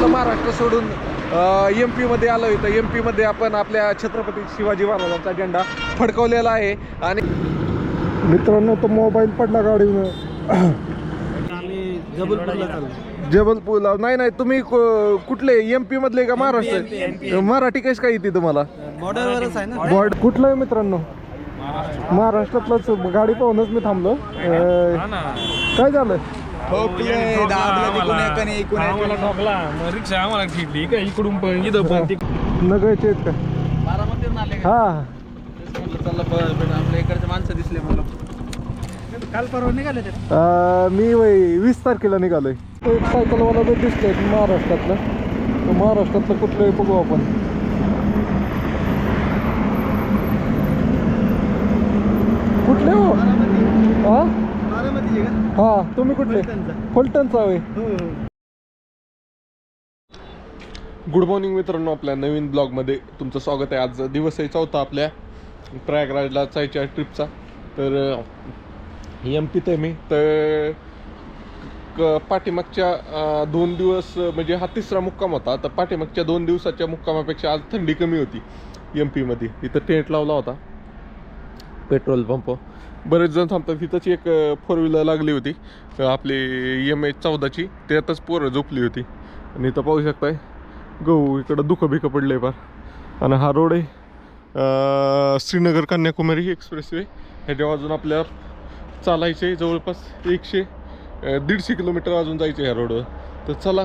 आपलं महाराष्ट्र सोडून एम पीमध्ये आलो आहे तर एम पीमध्ये आपण आपल्या छत्रपती शिवाजी महाराजांचा झेंडा फडकवलेला आहे. आणि मित्रांनो तो मोबाईल पडला गाडीनं जबलपूरला नाही नाही तुम्ही को- कुठले? एम पी मधले का महाराष्ट्र? मराठी कशी काय येते तुम्हाला? बॉर्डरवरच आहे ना? बॉर्ड कुठलं आहे मित्रांनो? महाराष्ट्रातलंच गाडी पाहूनच मी थांबलो. काय झालं? आम्हाला. ठोकला. मग रिक्षा आम्हाला खिडली का? इकडून पण इथं पण नगायचे आहेत का? बारामतीवरून आले का? हा. चला आपल्या इकडचे माणसं दिसले मला काल परवा निघाले ते. अं, मी वय वीस तारखेला निघालोय. तो एक सायकलवाला जर दिसतोय महाराष्ट्रातलं. तो महाराष्ट्रातलं कुठलंही बघू आपण. कुठले हो? हा? हा. तुम्ही कुठले? फलटणचा. होय. गुड मॉर्निंग मित्रांनो आपल्या नवीन ब्लॉगमध्ये तुमचं स्वागत आहे. आज दिवस आहे चौथा आपल्या प्रयागराजला जायच्या ट्रिपचा. तर एम पीत आहे मी. तर पाठीमागच्या दोन दिवस म्हणजे हा तिसरा मुक्काम होता. तर पाठीमागच्या दोन दिवसाच्या मुक्कामापेक्षा आज थंडी कमी होती एम पीमध्ये इथं टेंट लावला होता. Petrol pump. बरेच जण थांबतात. तिथंच एक फोर व्हीलर लागली होती. आपली एम एच चौदाची. त्यातच पोरं झोपली होती. आणि इथं पाहू शकताय गहू इकडं दुखं बिकं पडलं आहे फार. आणि हा रोड आहे श्रीनगर कन्याकुमारी एक्सप्रेस वे ह्याच्या अजून आपल्यावर चालायचे आहे जवळपास एकशे दीडशे किलोमीटर अजून जायचं ह्या रोडवर तर चला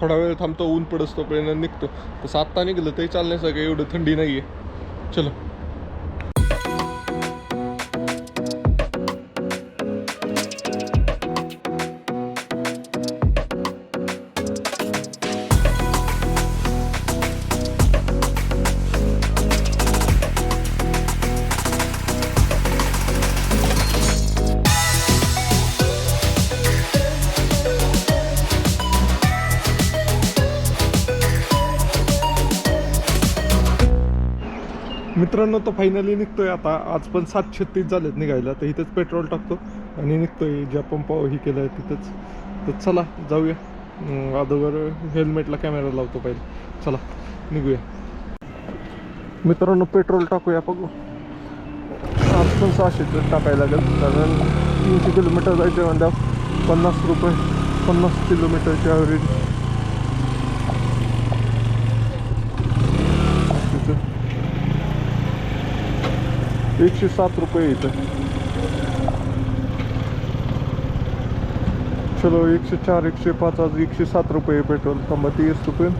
थोडा वेळ थांबतो ऊन पडस पर्यंत निघतो. तसं आत्ता निघलं तरी चालण्यासारखं एवढं थंडी नाही आहे चलो. मित्रांनो तो फायनली निघतोय आता. आज पण सात छत्तीस झालेत निघायला. तर इथंच पेट्रोल टाकतो आणि निघतोय. ज्या पंपावर ही केलं आहे तिथंच. तर चला जाऊया. अं, अगोदर हेल्मेटला कॅमेरा लावतो पहिले. चला निघूया. मित्रांनो पेट्रोल टाकूया बघू. आज पण सहाशेच टाकायला लागेल. कारण तीनशे किलोमीटर जायचं म्हणजे पन्नास रुपये पन्नास किलोमीटरच्या ॲव्हरेज एकशे सात रुपये इथं चलो एकशे चार एकशे पाच आज एकशे सात रुपये पेट्रोल थांबा तीस रुपये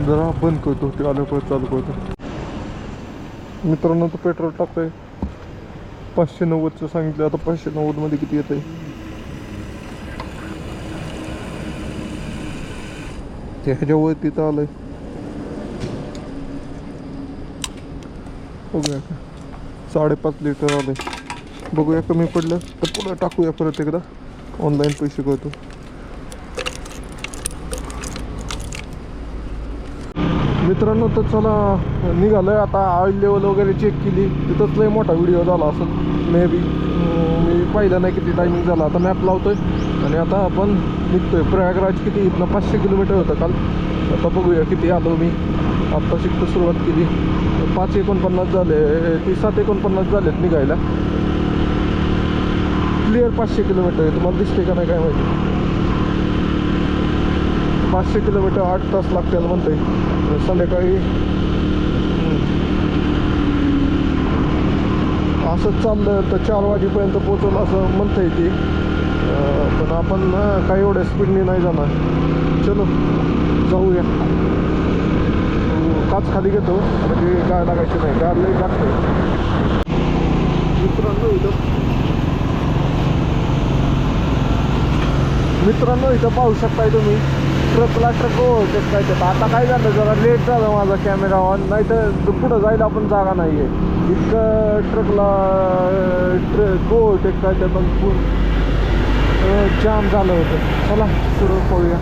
जरा बंद करतो ते आलं चालू करतो मित्रांनो तो पेट्रोल टाकतोय पाचशे नव्वदचं सांगितलं आता पाचशे नव्वदमध्ये किती येत आहे ते ह्याच्यावर तिथं आलंय बघूया का साडेपाच लिटर आले बघूया कमी पडलं तर पुढं टाकूया परत एकदा. ऑनलाईन पैसे करतो मित्रांनो तर चला निघालोय. आता ऑइल लेवल वगैरे चेक केली. तिथंच लय मोठा व्हिडिओ झाला असं. मे बी मी पाहिलं नाही किती टायमिंग झाला. आता मॅप लावतोय. आणि आता आपण निघतोय. प्रयागराज किती? इथनं पाचशे किलोमीटर होतं काल. आता बघूया किती आलो मी. आत्ता शिकतो सुरुवात केली. पाच एकोणपन्नास झाले ती सात एकोणपन्नास झालेत निघायला. क्लिअर पाचशे किलोमीटर आहे. तुम्हाला दिसते का नाही काय माहिती? पाचशे किलोमीटर आठ तास लागतील म्हणते संध्याकाळी असंच चाललं तर चार वाजेपर्यंत पोचवलं असं म्हणता येते पण आपण काही एवढ्या स्पीडने नाही जाणार. चलो जाऊया. काच खाली घेतो. म्हणजे गाड लागायची नाही. गाड लई लागते मित्रांनो इथं मित्रांनो इथं पाहू शकताय तुम्ही. ट्रकला ट्रक ओव्हरटेक काय त्यात आता काय झालं? जरा लेट झालं माझा कॅमेरा ऑन नाही तर पुढं जायला पण जागा नाही आहे इतकं ट्रकला ट्रक ओव्हरटेक काय त्यात जाम झालं होतं. चला सुरू करूया.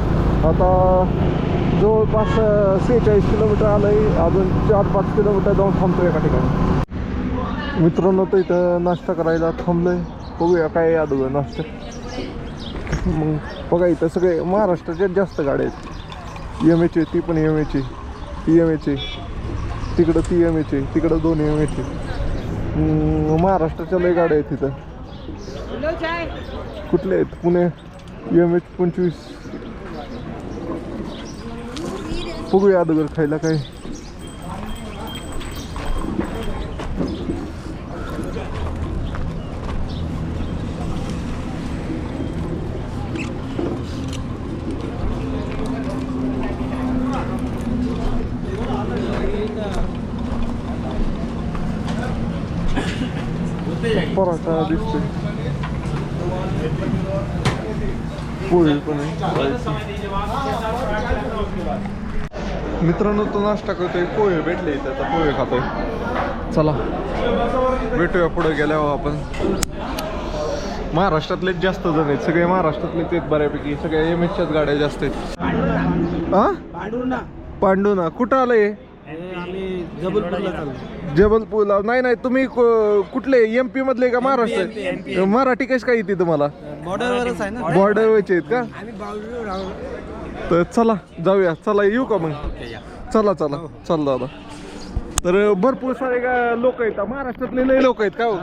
आता जवळपास सेहेचाळीस किलोमीटर आलं आहे अजून चार पाच किलोमीटर जाऊन थांबतो एका ठिकाणी. मित्रांनो तर इथं नाश्ता करायला थांबलोय. बघूया काय अगोदर नाश्ता. मग बघा इथं सगळे महाराष्ट्राच्या जास्त गाड्या आहेत. एम एचे आहे ती पण एम एचे ती एम एचे आहे तिकडं ती एम एच आहे तिकडं दोन एम एच आहे महाराष्ट्राच्या लय गाड्या आहेत तिथं कुठले आहेत? पुणे एम एच पंचवीस. बघूया अगोदर खायला काय पराठा दिसतोय पोळी पण आहे मित्रांनो तो नाश्ता करतोय पोहे भेटले इथे आता पोहे खातोय. चला भेटूया पुढे गेल्यावर आपण. महाराष्ट्रातलेच जास्त जण आहेत सगळे महाराष्ट्रातलेच आहेत बऱ्यापैकी सगळ्या एम एसच्याच गाड्या जास्त आहेत. हा पांडुरणा पांडू ना कुठं आलंय? जबलपूरला नाही नाही तुम्ही कुठले एम पी मधले का महाराष्ट्र? मराठी कशी काय येते तुम्हाला? बॉर्डरवरच आहे ना. बॉर्डरवरचे आहेत का? तर चला जाऊया. चला येऊ का मग? चला चला. चल दादा. तर भरपूर सारे लोक आहेत. महाराष्ट्रातले लय लोक आहेत का हो?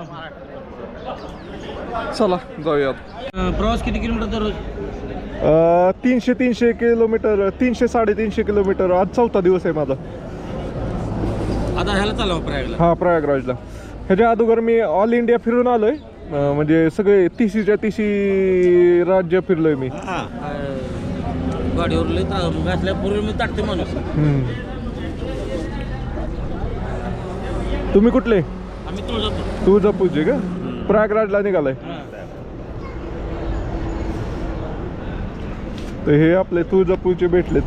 चला जाऊया. प्रवास किती किलोमीटर दररोज? तीनशे तीनशे किलोमीटर तीनशे साडेतीनशे किलोमीटर. आज चौथा दिवस आहे माझा. आता ह्याला चालव प्रयागला. हा प्रयागराजला. ह्याच्या अगोदर मी ऑल इंडिया फिरून आलोय. म्हणजे सगळे तिशीच्या तिशी राज्य फिरलोय मी. गाडीवर लय त्रास घातल्यापूर्वी मी ताटते माणूस. हम्म. तुम्ही कुठले? आम्ही तुळजापूर. तुळजापूरचे का? प्रयागराजला निघालाय. तर हे आपले तुळजापूरचे भेटलेत.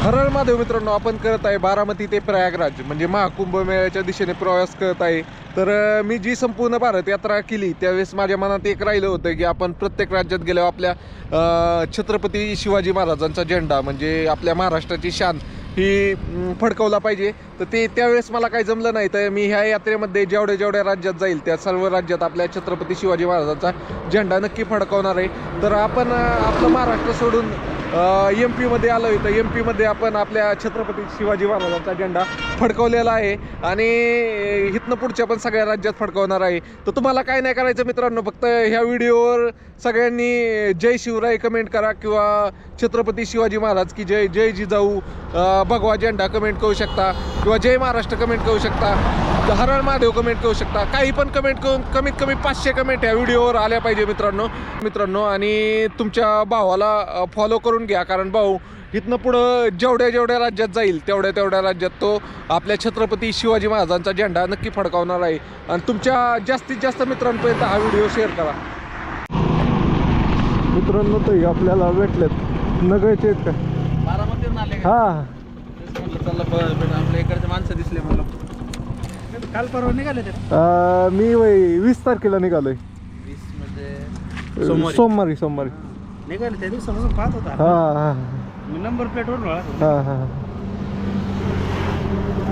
हरळ महादेव मित्रांनो आपण करत आहे बारामती ते प्रयागराज. म्हणजे महाकुंभ मेळ्याच्या दिशेने प्रवास करत आहे. तर मी जी संपूर्ण भारत यात्रा केली त्यावेळेस माझ्या मनात एक राहिलं होतं की आपण प्रत्येक राज्यात गेल्यावर आपल्या छत्रपती शिवाजी महाराजांचा झेंडा म्हणजे आपल्या महाराष्ट्राची शान ही फडकवला पाहिजे. तर ते त्यावेळेस मला काही जमलं नाही. तर मी ह्या यात्रेमध्ये जेवढ्या जेवढ्या राज्यात जाईल त्या सर्व राज्यात आपल्या छत्रपती शिवाजी महाराजांचा झेंडा नक्की फडकवणार आहे. तर आपण आपलं महाराष्ट्र सोडून एम पीमध्ये आलो आहे तर एम पीमध्ये आपण आपल्या छत्रपती शिवाजी महाराजांचा झेंडा फडकवलेला आहे. आणि इथनं पुढच्या पण सगळ्या राज्यात फडकवणार आहे. तर तुम्हाला काय नाही करायचं मित्रांनो फक्त ह्या व्हिडिओवर सगळ्यांनी जय शिवराय कमेंट करा किंवा छत्रपती शिवाजी महाराज की जय जय जिजाऊ भगवा झेंडा कमेंट करू शकता किंवा जय महाराष्ट्र कमेंट करू शकता हरण महादेव कमेंट करू शकता. काही पण कमेंट करून कमीत कमी पाचशे कमेंट ह्या व्हिडिओवर आल्या पाहिजे मित्रांनो. मित्रांनो आणि तुमच्या भावाला फॉलो करून घ्या कारण भाऊ इथनं पुढं जेवढ्या जेवढ्या राज्यात जाईल तेवढ्या तेवढ्या राज्यात तो आपल्या छत्रपती शिवाजी महाराजांचा झेंडा नक्की फडकावणार आहे. आणि तुमच्या जास्तीत जास्त मित्रांपर्यंत हा व्हिडिओ शेअर करा. मित्रांनो ते आपल्याला भेटलेत. नगळचे आहेत का? हा. आपल्या इकडचे माणसं दिसले म्हणलं. काल परवा निघाले ते. अं, मी वय वीस तारखेला निघालोय. वीस म्हणजे सोमवारी. सोमवारी सोमवारी. निघाले त्या दिवसापासून पाहत होता हा मी नंबर प्लेटवर हा हा.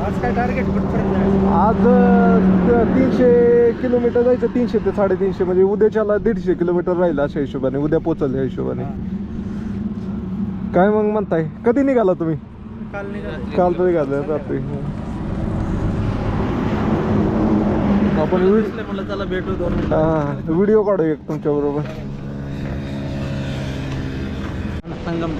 आज काय टार्गेट कुठपर्यंत जायचं? आज अं, तीनशे किलोमीटर जायचं तीनशे ते साडेतीनशे म्हणजे उद्याच्याला दीडशे किलोमीटर राहील अशा हिशोबाने उद्या पोचल या हिशोबाने. काय मग म्हणताय? कधी निघाला तुम्ही? काल निघाले. काल तर निघालं रात्री. आपण भेटू दोन मिनिटं. हा व्हिडिओ काढू एक तुमच्या बरोबर संगम.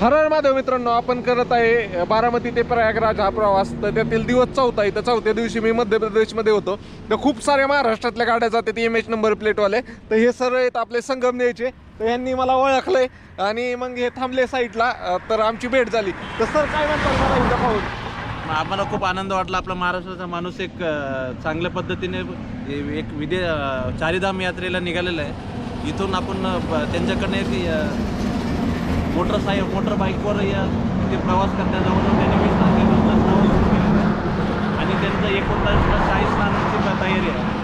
हरण माधव मित्रांनो आपण करत आहे बारामती ते प्रयागराज हा प्रवास. तर त्यातील दिवस चौथा आहे. तर चौथ्या दिवशी मी मध्य प्रदेशमध्ये होतो. तर खूप साऱ्या महाराष्ट्रातल्या गाड्या जातात एम एच नंबर प्लेटवाले तर हे सर आहेत आपले संगम न्यायचे. तर यांनी मला ओळखले आणि मग हे थांबले साईडला तर आमची भेट झाली. तर सर काय म्हणतात मला इथं पाहून? आम्हाला खूप आनंद वाटला. आपला महाराष्ट्राचा माणूस एक चांगल्या पद्धतीने एक विदे चारिधाम यात्रेला निघालेला आहे. इथून आपण त्यांच्याकडनं एक मोटरसाय मोटर बाईकवर या ते प्रवास करता जवळजवळ त्यांनी वीस केलेला आहे आणि त्यांचं एकोणतासला चाळीस ब- तयारी आहे.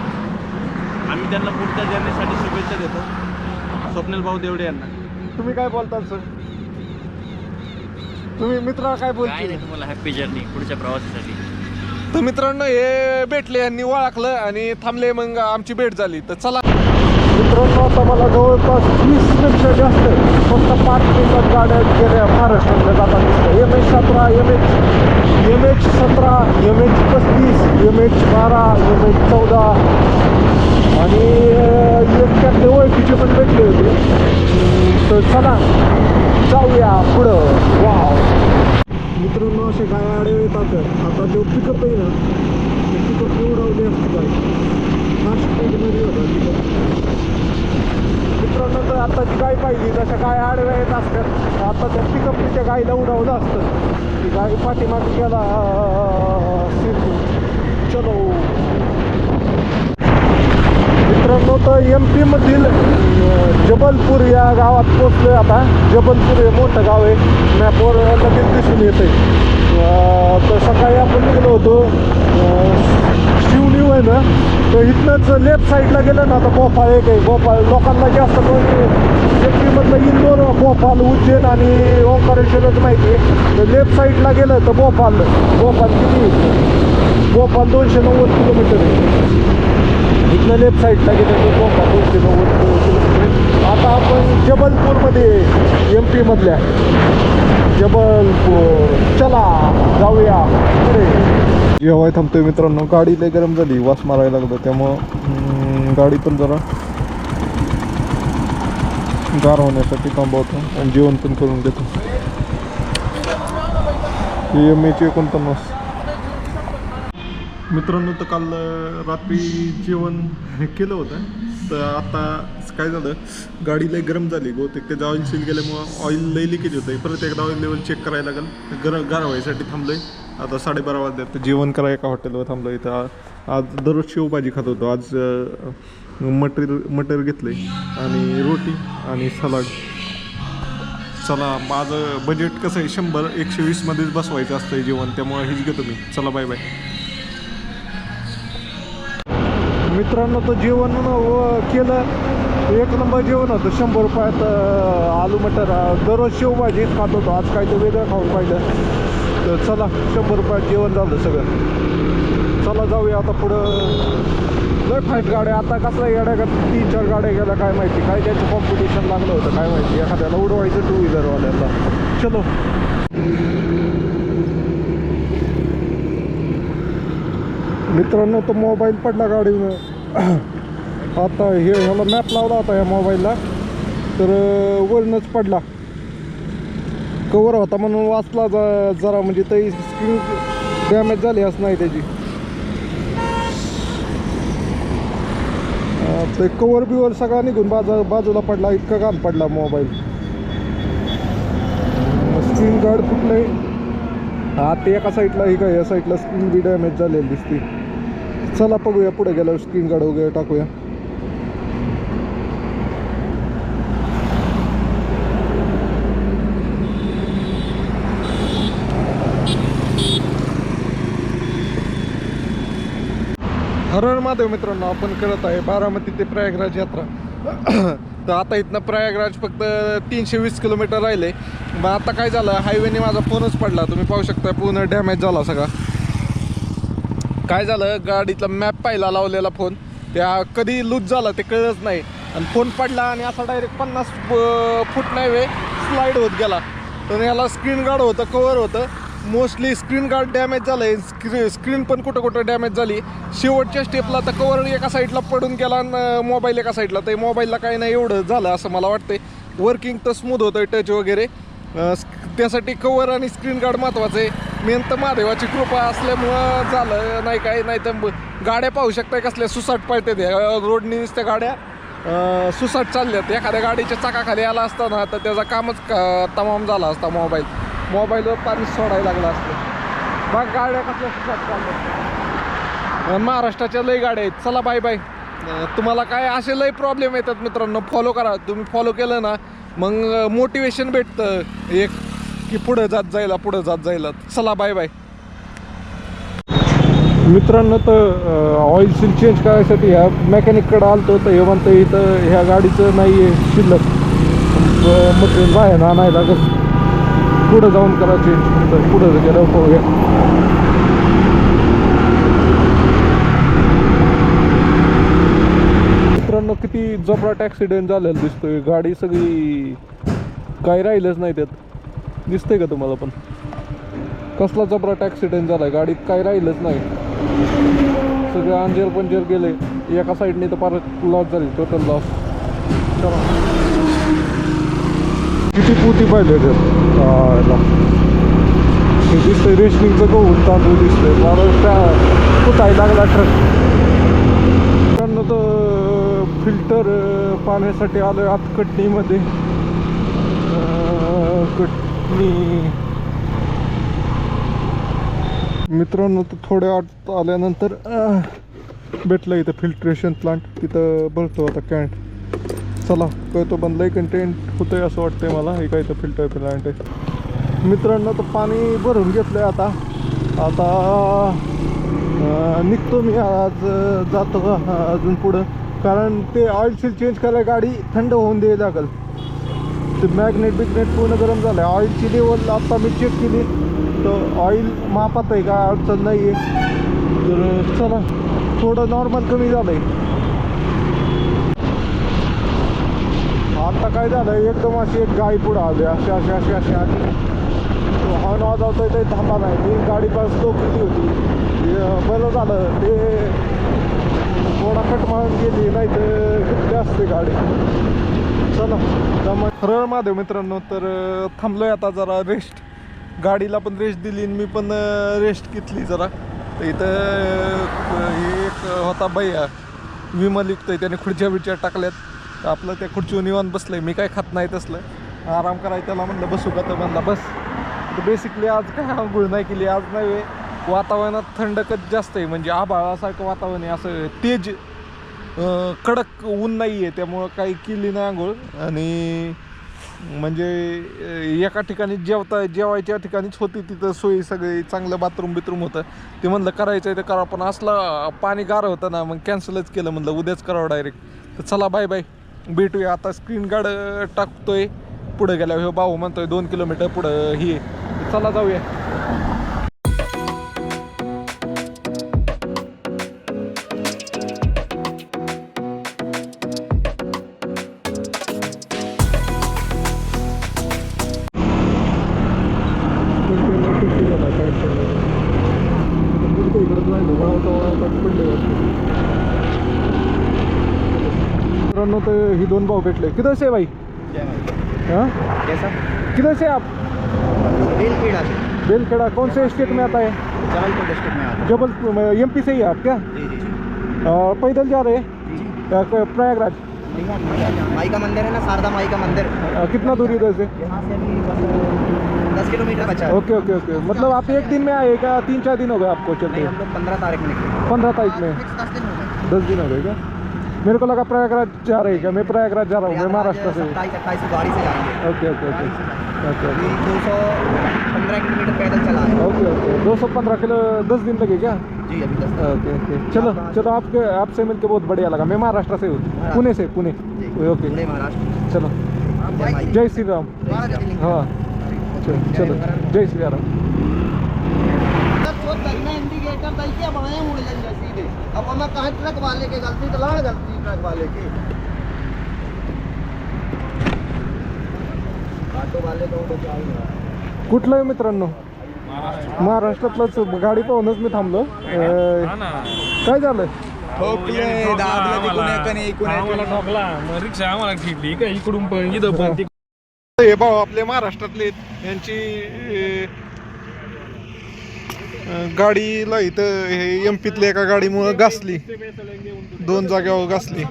आम्ही त्यांना पुढच्या जर्नीसाठी शुभेच्छा देतो. स्वप्नील भाऊ देवडे यांना. तुम्ही काय बोलताल सर? तुम्ही मित्र काय बोलतील तुम्हाला हॅपी जर्नी पुढच्या प्रवासासाठी. तर मित्रांनो हे भेटले यांनी ओळखलं आणि थांबले मग आमची भेट झाली. तर चला. जवळपास आम्हाला मला जवळपास वीसपेक्षा जास्त फक्त पाच दिवसात गाड्या गेल्या महाराष्ट्रातल्या जातात दिसतं एम एच सतरा एम एच एम एच सतरा एम एच पस्तीस एम एच बारा एम एच चौदा. आणि अं, एक त्यातले ओळखीचे पण भेटले होते. तर चला जाऊया पुढं. वाव. मित्रांनो असे काय आडे येतात. आता जो पिकअप आहे ना पिकअप निवडावले असते काय? नाशिकमध्ये होता पिकअप मित्रांनो तर आत्ताची गाय पाहिली तशा गाय आडव्या येत असतात आता त्या पिकअपच्या गायीला उडवलं असतं ती गाय पाठीमागे गेला चलो. मित्रांनो तर एम पीमधील जबलपूर या गावात पोचलोय आता. जबलपूर हे मोठं गाव आहे. मॅपवर लगेच दिसून येते तर सकाळी आपण निघलो होतो. अं, शिवनीव आहे ना? तर इथनंच लेफ्ट साईडला गेलं ना तर भोपाळ एक आहे भोपाळ लोकांना जास्त करून इंदोर भोपाळ उज्जैन आणि ओंकारेश्वरच माहिती आहे. तर लेफ्ट साईडला गेलं तर भोपाळ भोपाळ किती? भोपाळ दोनशे नव्वद किलोमीटर आहे. इथनं लेफ्ट साईडला गेलं तर गोपा दोनशे नव्वद किलोमीटर आता आपण जबलपूरमध्ये एम पीमधल्या जबलपूर. चला जाऊया. पुढे. जेव्हाही थांबतोय मित्रांनो गाडी लय गरम झाली वास मारायला लागलं त्यामुळं गाडी पण जरा गार होण्यासाठी थांबवतो आणि जेवण पण करून घेतो. एम एचे एकोणपन्नास. मित्रांनो तर काल रात्री जेवण केलं होतं तर आता काय झालं गाडी लय गरम झाली बहुतेक त्याचं ऑइल सील गेल्यामुळं ऑइल लय लिकेज होतं परत एकदा ऑइल लेवल चेक करायला लागेल. गर गार व्हायसाठी थांबलं आहे आता साडेबारा वाजल्यात तर जेवण करा एका हॉटेलवर थांबलो इथं. आज दररोज शेवभाजी खात होतो. आज मटर मटर घेतलंय आणि रोटी आणि सलाड. चला माझं बजेट कसं आहे? शंभर एकशे वीसमध्येच बसवायचं असतं जेवण. त्यामुळे हेच घेतो मी. चला बाय बाय मित्रांनो तर जेवण केलं. एक नंबर जेवण होतं. शंभर रुपयात आलू मटर. दररोज शेवभाजीच खात होतो. आज काय तर वेगळं खाऊन पाहिलं. तर चला शंभर रुपयात जेवण झालं सगळं. चला जाऊया आता पुढं. लय फाईट गाड्या आता कसं येड्या का तीन चार गाड्या गेल्या काय माहिती. काय त्याचं कॉम्पिटिशन लागलं होतं काय माहिती. एखाद्याला उडवायचं टू व्हीलरवाल्याला चलो. मित्रांनो तो मोबाईल पडला गाडीनं. आता हे ह्याला मॅप लावला होता या मोबाईलला तर वरूनच पडला. कवर होता म्हणून वाचला ज- जरा म्हणजे तरी स्क्रीन डॅमेज झाली असं नाही त्याची. ते कवर बिवर सगळा निघून बाजू बाजूला पडला इतका घाण पडला मोबाईल स्क्रीन गार्ड फुटलंय. हा ते एका साईडला ही काय या साईडला स्क्रीन बी डॅमेज झालेली दिसते. चला बघूया पुढे गेल्यावर स्क्रीन गार्ड वगैरे टाकूया. माधव मित्रांनो आपण करत आहे बारामती ते प्रयागराज यात्रा. तर आता इथनं प्रयागराज फक्त तीनशे वीस किलोमीटर राहिले. मग आता काय झालं हायवेने माझा फोनच पडला. तुम्ही पाहू शकता पूर्ण डॅमेज झाला सगळा. काय झालं गाडीतला मॅप पाहिला लावलेला फोन त्या कधी लूज झाला ते कळलंच नाही. आणि फोन पडला आणि असा डायरेक्ट पन्नास फूट नाही वे स्लाईड होत गेला. तर याला स्क्रीन गार्ड होतं कवर होतं. मोस्टली स्क्रीन गार्ड डॅमेज झालं आहे स्क्री स्क्रीन पण कुठं कुठं डॅमेज झाली. शेवटच्या स्टेपला तर कवर एका साईडला पडून गेला आणि मोबाईल एका साईडला तर मोबाईलला काही नाही एवढं झालं असं मला वाटतंय. वर्किंग तर स्मूथ होतं टच वगैरे. त्यासाठी कवर आणि स्क्रीन गार्ड महत्त्वाचं आहे. मेन तर महादेवाची कृपा असल्यामुळं झालं. नाही काय नाही तर गाड्या पाहू शकताय कसल्या सुसाट पळते ते रोडनी नुसत्या गाड्या. सुसाट चालल्यात. एखाद्या गाडीच्या चाकाखाली आला असता ना तर त्याचा कामच का- तमाम झाला असता मोबाईल मोबाईलवर पाणी सोडायला लागलं असतं. मग गाड्या कसल्या सुसाट महाराष्ट्राच्या लय गाड्या आहेत. चला बाय बाय तुम्हाला काय असे लय प्रॉब्लेम येतात मित्रांनो? फॉलो करा. तुम्ही फॉलो केलं ना मग मोटिवेशन भेटतं एक की पुढं जात जायला पुढं जात जायला. चला बाय बाय मित्रांनो तर ऑइल सील चेंज करायसाठी ह्या मेकॅनिककडं आलतो तर हे म्हणतं इथं ह्या गाडीचं नाही आहे शिल्लक मटेरियल बाहेर आणायला लागत पुढं जाऊन करा चेंज तर पुढं गेलं पाहूया. मित्रांनो किती जबराट ॲक्सिडेंट झालेला दिसतोय. गाडी सगळी काही राहिलंच नाही त्यात. दिसतंय का तुम्हाला पण? कसला जबराट ॲक्सिडेंट झाला आहे गाडीत काही राहिलंच नाही. सगळे अंजेर पंजेर गेले. एका साईडने तर फार लॉस झाली. टोटल लॉस चला. किती पोती पाहिजे तर हे दिसतंय रेशनिंगचं गहू तांदूळ दिसतंय. मला त्या कुठाय लागला ट्रक. मित्रांनो तर फिल्टर पाण्यासाठी आलोय आत कटणीमध्ये कटणी. मित्रांनो तर थोड्या आत आल्यानंतर भेटलं इथं फिल्ट्रेशन प्लांट तिथं भरतो आता कॅन्ट चला कळतो बंदलाय कंटेंट होतंय असं वाटतंय मला. हे काय तर फिल्टर प्लांट आहे. मित्रांनो तर पाणी भरून घेतलंय आता. आता निघतो मी आज जातो अजून पुढं. कारण ते ऑइल सील चेंज करायला गाडी थंड होऊन द्यायला लागेल. ते मॅग्नेट बिग्नेट पूर्ण गरम झालं आहे ऑइलची लेवल आत्ता मी चेक केली. तर ऑइल मापात आहे का अडचण नाही आहे तर चला थोडं नॉर्मल कमी झालं आहे आता काय झालं? एकदम अशी एक गाय पुढं आली. अशी अशी अशी अशी आली हॉर्न वाजवतोय ते थांबा नाही. ती गाडी पास केली होती. बरं झालं. ते थोडा कट मारून गेली नाही तर घेतली असते गाडी. चला त्यामुळे खरं माझ्या मित्रांनो तर थांबलोय आता जरा रेस्ट गाडीला पण रेस्ट दिली आणि मी पण रेस्ट घेतली जरा. तर इथं हे एक होता भैया. विमल युक्त त्याने खुर्च्या बिर्च्या टाकल्यात. तर आपलं त्या खुर्चीवर निवांत आहे मी काय खात नाही तसलं. आराम करायचं त्याला म्हणलं बसू का तर? म्हणला बस. तर बेसिकली आज काय आंघोळ नाही केली आज नाही वातावरणात थंडकच जास्त आहे. म्हणजे आभाळासारखं वातावरण आहे. असं तेज कडक ऊन नाही आहे त्यामुळं काही केली नाही आंघोळ. आणि म्हणजे एका ठिकाणी जेवता जेवायच्या ठिकाणीच होती तिथं सोयी सगळी. चांगलं बाथरूम बिथरूम होतं. ते म्हणलं करायचं आहे ते करा. पण असलं पाणी गार होतं ना मग कॅन्सलच केलं म्हणलं उद्याच करावं डायरेक्ट तर चला बाय बाय भेटूया. आता स्क्रीन गार्ड टाकतोय. पुढं गेल्यावर हे भाऊ म्हणतोय दोन किलोमीटर पुढं ही. आहे. चला जाऊया. तर ही दोन भाऊ भेटले किधर से भाई? हाँ? कैसा? किधर से आप? रेल खेड़ा से। बेलखेड़ा कौन से स्टेट में आता है? जबलपुर डिस्ट्रिक्ट में आता जबलपुर में एम पी से ही आप क्या? जी जी जी। पैदल जा रहे हैं? प्रयागराज। माई का मंदिर है ना शारदा माई का मंदिर। कितना दूरी इधर से? दस किलोमीटर बचा ओके ओके ओके। मतलब आप एक दिन में आए क्या तीन चार दिन हो गए आपको चलते हम लोग पंद्रह तारीख में पंद्रह तारीख में? हो दस दिन हो गए क्या? मेरे को लगा प्रयागराज जा रहे हैं क्या? मैं प्रयागराज जा रहा हूँ मैं महाराष्ट्र से। सत्ताईस गाड़ी से जाएँगे okay okay okay. Okay okay. दो सौ पंद्रह किलोमीटर पैदल चला है। Okay okay. दो सौ पंद्रह किलो दस दिन लगे क्या? जी अभी दस ओके ओके। चलो चलो आपके आपसे मिलकर बहुत बढ़िया लगा। मैं महाराष्ट्र से हूँ। पुणे से पुणे। ओके चलो। जय श्री राम। हाँ। चलो चलो जय श्री राम। अब हमें कहाँ ट्रक वाले के गलती तो लाड़ गलती ट्रक वाले की। ऑटो वाले को बचाओ कुठलं आहे मित्रांनो? महाराष्ट्रातलंच गाडी पाहूनच मी थांबलो. काय झालं? रिक्षा आम्हाला खिडली का इकडून पण इथं पण तिकडून हे भाऊ आपले महाराष्ट्रातले. यांची गाडीला इथं हे एम पीतल्या एका गाडीमुळं घासली. दोन जाग्यावर घासली.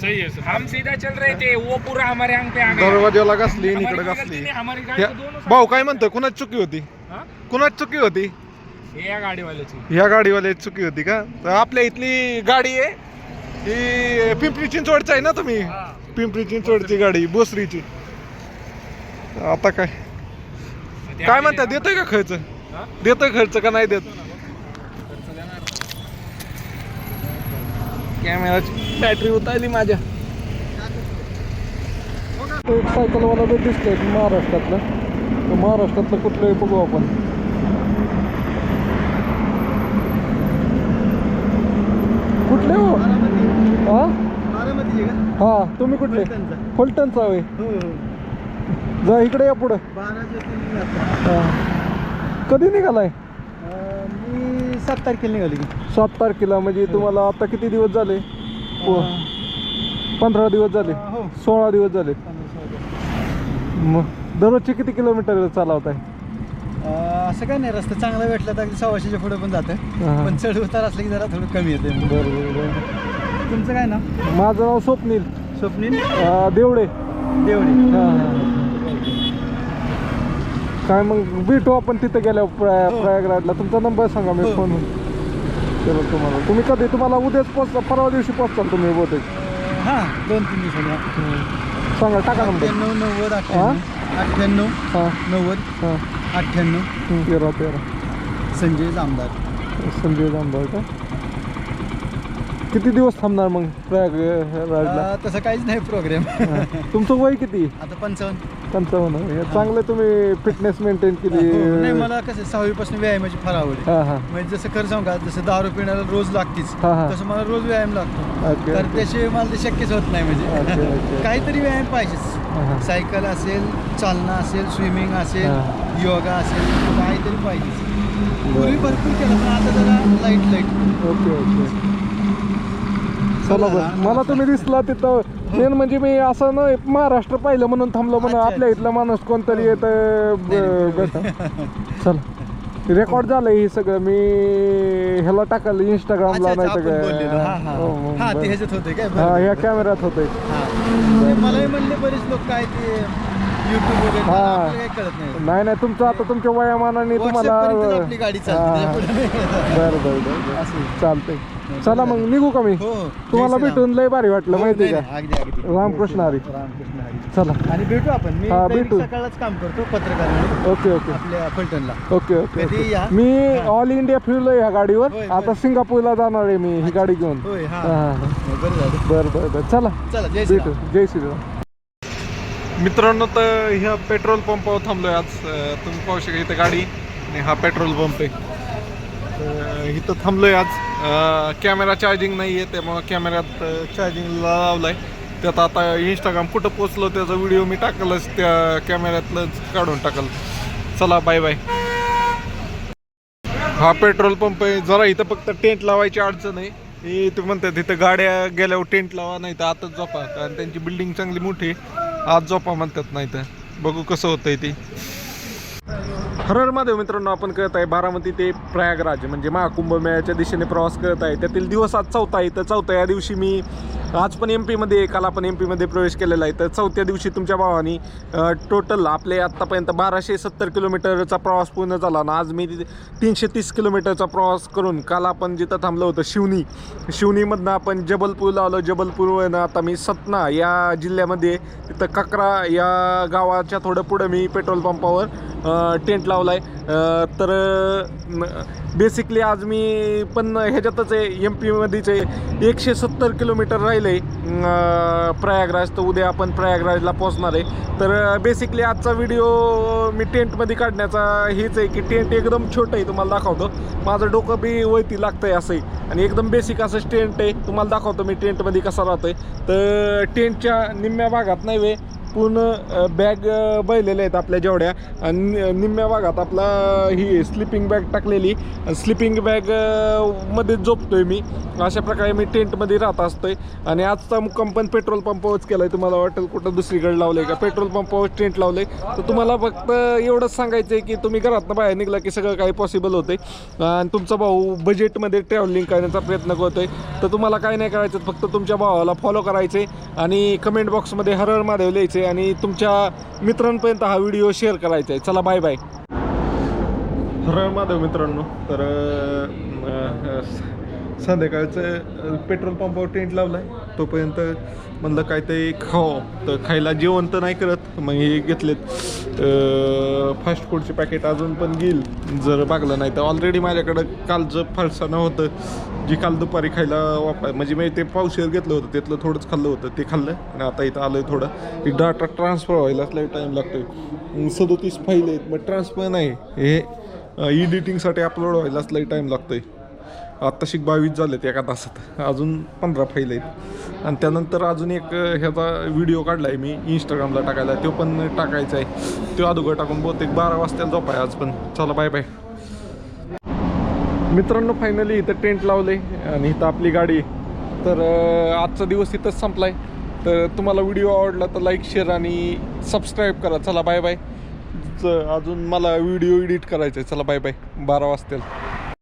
सही है सर। हम सीधा चल रहे थे वो पूरा हमारे अंग पे आ गया. दरवाजाला घासली आणि हमारी इकडे घासली. गलती नहीं, हमारी गाड़ी या- को दोनों भाऊ काय म्हणतोय? कुणाच चुकी होती? हाँ? कुणाच चुकी होती? ये या गाड़ी वाले थी ह्या गाडीवाल्याची चुकी होती का? तर आपल्या इथली गाडी आहे. ही पिंपरी चिंचवडची आहे ना तुम्ही? पिंपरी चिंचवडची गाडी बोसरीची आता काय? काय म्हणतात? देतोय का खर्च? देतोय खर्च का नाही देत? कॅमेराची बॅटरी उतारली माझ्या. तो एक सायकलवाला बी दिसतोय महाराष्ट्रातलं. तर महाराष्ट्रातलं कुठलंही बघू आपण. कुठले हो? हा? हा तुम्ही कुठले? फलटणचा. फलटणचा होय. हो हो. जा इकडे या पुढं. हा. कधी निघालाय? मी सात तारखेला निघाली की. सात तारखेला म्हणजे तुम्हाला आता किती दिवस झाले? पंधरा दिवस झाले. हो. सोळा दिवस झाले. मग दररोजचे किती किलोमीटर चालवताय? अं, असं काय नाही रस्ता चांगला भेटला तर अगदी सव्वाशेच्या पुढे पण जातं. हा. पण चढ उतार असलं की जरा थोडं कमी येते तुमचं काय ना माझं नाव स्वप्नील. स्वप्नील? अं, देवडे. देवडे. हा, हा. काय मग भेटू आपण तिथे गेल्यावर प्रया- हो. प्रयागराजला. तुमचा नंबर सांगा मी. फोन केलं तुम्हाला तुम्ही कधी तुम्हाला उद्याच पोचता परवा दिवशी पोचताल तुम्ही बहुतेक. हां दोन तीन दिवसांनी. सांगा टाका नंबर. अठ्ठ्याण्णव नव्वद अठ्ठ्याण्णव. अठ्ठ्याण्णव हां. नव्वद हां. अठ्ठ्याण्णव. तेरा तेरा. संजय जामदार. संजय जांभळ का? किती दिवस थांबणार मग प्रयागराजला अं, तसं काहीच नाही प्रोग्राम. तुमचं वय किती? आता पंचावन्न. पंचावन्न हे चांगलं तुम्ही फिटनेस मेंटेन केली. हो, नाही मला कसं सहावीपासून व्यायामाची फार आवड आहे. हां हां. म्हणजे जसं खरं सांगू जसं दारू पिण्याला रोज लागतीच हा, हा. तसं मला रोज व्यायाम लागतो. ओके तर त्याशिवाय मला ते शक्यच होत नाही म्हणजे. काहीतरी व्यायाम हा, हा. पाहिजेच सायकल असेल चालणं असेल स्विमिंग असेल हा. योगा असेल काहीतरी पाहिजेच. पूर्वी भरपूर केलं पण आता जरा लाइट लाइट ओके ओके. चला मला तुम्ही दिसला तिथं. मेन म्हणजे मी असं नाही महाराष्ट्र पाहिलं म्हणून थांबलो म्हणून आपल्या इथला माणूस कोणतरी येत चला. रेकॉर्ड झालंय हे सगळं. मी ह्याला टाकलं इंस्टाग्रामला नाही हो, बरं. ह्या कॅमेऱ्यात होतंय. ते मलाही म्हणले बरेच लोक काय ते युट्यूब वगैरे हा. आपल्याला काही कळत नाही. नाही तुमचं आता तुमच्या वयामानाने तुम्हाला हा. बरं बरं बरं. चालतंय. चला मग निघू का मी? हो हो. तुम्हाला जय श्रीराम. भेटून लय भारी वाटलं हो, माहिती नाही, का? नाही, अगदी अगदी. रामकृष्ण हरी. रामकृष्ण हरी. चला. आणि भेटू आपण. मी हा, दैनिक भेटू. सकाळच काम करतो पत्रकार म्हणून ओके ओके. आपल्या फलटणला. ओके ओके कधी ओके. या. मी. ऑल इंडिया फिरलोय ह्या गाडीवर. होय, आता. सिंगापूरला जाणार आहे मी ही गाडी घेऊन. होय हा. हा, हा. बरं झालं. बर बर बर. चला. चला जय भेटू. श्रीराम जय श्रीराम मित्रांनो तर ह्या पेट्रोल पंपावर थांबलोय आज. अं, तुम्ही पाहू शकता इथं गाडी आणि हा पेट्रोल पंप आहे. तर इथं थांबलोय आज. कॅमेरा चार्जिंग नाही आहे त्यामुळं कॅमेऱ्यात चार्जिंगला लावलाय. त्यात आता इंस्टाग्राम कुठं पोचलो त्याचा व्हिडिओ मी टाकलच त्या कॅमेऱ्यातलंच काढून टाकल. चला बाय बाय हा पेट्रोल पंप आहे जरा इथं फक्त टेंट लावायची अडचण आहे. हे ते म्हणतात तिथं गाड्या गेल्यावर टेंट लावा नाही तर आतच झोपा. कारण त्यांची बिल्डिंग चांगली मोठी आहे. आत झोपा म्हणतात नाही तर. बघू कसं होतंय ते. हर महादेव मित्रांनो आपण करत आहे बारामती ते प्रयागराज म्हणजे महाकुंभमेळ्याच्या दिशेने प्रवास करत आहे. त्यातील दिवस आज चौथा आहे. तर चौथा या दिवशी मी आज पण एम पीमध्ये काल आपण एम पीमध्ये प्रवेश केलेला आहे. तर चौथ्या दिवशी तुमच्या भावानी टोटल आपले आत्तापर्यंत बाराशे सत्तर किलोमीटरचा प्रवास पूर्ण झाला आणि आज मी तिथे तीनशे तीस किलोमीटरचा प्रवास करून काल आपण जिथं थांबलो होतं शिवनी. शिवनीमधनं आपण जबलपूरला आलो जबलपूरवरनं आता मी सतना या जिल्ह्यामध्ये तिथं ककरा या गावाच्या थोडं पुढं मी पेट्रोल पंपावर टेंट लावला आहे तर बेसिकली आज मी पण ह्याच्यातच आहे एम पीमध्येच आहे. एकशे सत्तर किलोमीटर राहिलं आहे प्रयागराज तर उद्या आपण प्रयागराजला पोहोचणार आहे. तर बेसिकली आजचा व्हिडिओ मी टेंटमध्ये काढण्याचा हेच आहे की टेंट एकदम छोटं आहे तुम्हाला दाखवतो. माझं डोकं बी वळती लागतं आहे असं आहे. आणि एकदम बेसिक असं टेंट आहे. तुम्हाला दाखवतो मी टेंटमध्ये कसा राहतो आहे तर टेंटच्या निम्म्या भागात नाही वे पूर्ण बॅग बैलेल्या आहेत आपल्या जेवढ्या. आणि निम्म्या भागात आपला ही स्लिपिंग बॅग टाकलेली. स्लिपिंग बॅगमध्ये झोपतोय मी. अशा प्रकारे मी टेंटमध्ये राहत असतोय. आणि आजचा मुक्काम पण पेट्रोल पंपावरच आहे तुम्हाला वाटेल कुठं दुसरीकडे लावलंय का? पेट्रोल पंपावर टेंट लावलंय. तर तुम्हाला फक्त एवढंच सांगायचं आहे की तुम्ही घरातनं बाहेर निघला की सगळं काही पॉसिबल होते आणि तुमचा भाऊ बजेटमध्ये ट्रॅव्हलिंग करण्याचा प्रयत्न करतोय. तर तुम्हाला काय नाही करायचं. फक्त तुमच्या भावाला फॉलो करायचे आणि कमेंट बॉक्समध्ये हरहर माधव लिहायचे करायचे आणि तुमच्या मित्रांपर्यंत हा व्हिडिओ शेअर करायचा आहे. चला बाय बाय हर माधव मित्रांनो तर संध्याकाळचं पेट्रोल पंपावर टेंट लावलाय. तोपर्यंत म्हणलं काय ते खावं. तर खायला जेवण तर नाही करत. मग हे घेतलेत. फास्ट फूडचे पॅकेट अजून पण घेईल जर मागलं नाही तर ऑलरेडी माझ्याकडं कालचं फरसाणं होतं. जे काल दुपारी खायला वापर म्हणजे मी ते पावशेर घेतलं होतं. त्यातलं थोडंच खाल्लं होतं. ते खाल्लं. आणि आता इथं आलं थोडं. एक डाटा ट्रान्सफर व्हायला लय टाईम लागतोय. सदोतीस फाईल आहेत. मग ट्रान्सफर नाही. हे एडिटिंगसाठी अपलोड व्हायला लई टाईम लागतोय. आत्ताशी बावीस झालेत एका तासात. अजून पंधरा फाईल आहेत. आणि त्यानंतर अजून एक ह्याचा व्हिडिओ काढला आहे मी इंस्टाग्रामला टाकायला. तो पण टाकायचा आहे. तो अदोगर टाकून बहुतेक बारा वाजता आहे आज पण. चला बाय बाय मित्रांनो फायनली इथं टेंट लावले आणि इथं आपली गाडी तर आजचा दिवस इथंच संपलाय. तर तुम्हाला व्हिडिओ आवडला तर लाईक शेअर आणि सबस्क्राईब करा. चला बाय बाय अजून मला व्हिडिओ एडिट करायचा आहे चला बाय बाय बारा वाजतील.